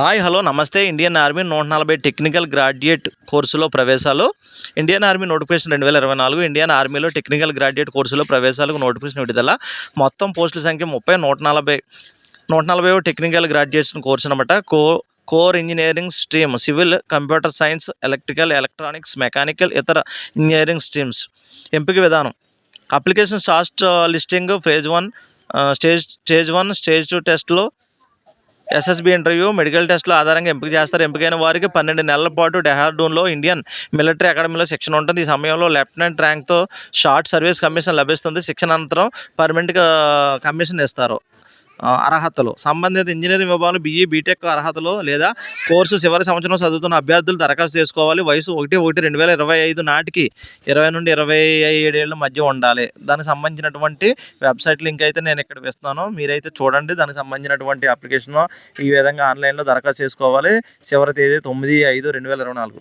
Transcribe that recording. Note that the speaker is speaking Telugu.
హాయ్ హలో నమస్తే. ఇండియన్ ఆర్మీ నూట నలభై టెక్నికల్ గ్రాడ్యుయేట్ కోర్సులో ప్రవేశాలు. ఇండియన్ ఆర్మీ నోటిఫికేషన్ రెండు వేల ఇరవై నాలుగు ఇండియన్ ఆర్మీలో టెక్నికల్ గ్రాడ్యుయేట్ కోర్సులో ప్రవేశాలకు నోటిఫికేషన్ విడుదల. మొత్తం పోస్టుల సంఖ్య ముప్పై నూట నలభై నూట నలభై టెక్నికల్ గ్రాడ్యుయేట్స్ కోర్సు అనమాట co core engineering stream civil computer science electrical electronics mechanical ఇతర ఇంజనీరింగ్ స్ట్రీమ్స్. ఎంపిక విధానం. Application shortlisting phase one stage stage one stage two టెస్ట్లో ఎస్ఎస్బి ఇంటర్వ్యూ మెడికల్ టెస్ట్లో ఆధారంగా ఎంపిక చేస్తారు. ఎంపికైన వారికి పన్నెండు నెలల పాటు డెహార్డూన్లో ఇండియన్ మిలిటరీ అకాడమీలో శిక్షణ ఉంటుంది. ఈ సమయంలో లెఫ్టినెంట్ ర్యాంక్తో షార్ట్ సర్వీస్ కమిషన్ లభిస్తుంది. శిక్షణ అనంతరం పర్మనెంట్ కమిషన్ ఇస్తారు. అర్హతలు. సంబంధిత ఇంజనీరింగ్ విభాగంలో బీఈ బీటెక్ అర్హతలు లేదా కోర్సు చివరి సంవత్సరం చదువుతున్న అభ్యర్థులు దరఖాస్తు చేసుకోవాలి. వయసు ఒకటి ఒకటి రెండు వేల ఇరవై ఐదు నాటికి ఇరవై నుండి ఇరవై ఏడేళ్ళ మధ్య ఉండాలి. దానికి సంబంధించినటువంటి వెబ్సైట్ లింక్ అయితే నేను ఇక్కడ ఇస్తాను మీరైతే చూడండి. దానికి సంబంధించినటువంటి అప్లికేషన్ ఈ విధంగా ఆన్లైన్లో దరఖాస్తు చేసుకోవాలి. చివరి తేదీ తొమ్మిది ఐదు రెండు వేల ఇరవై నాలుగు.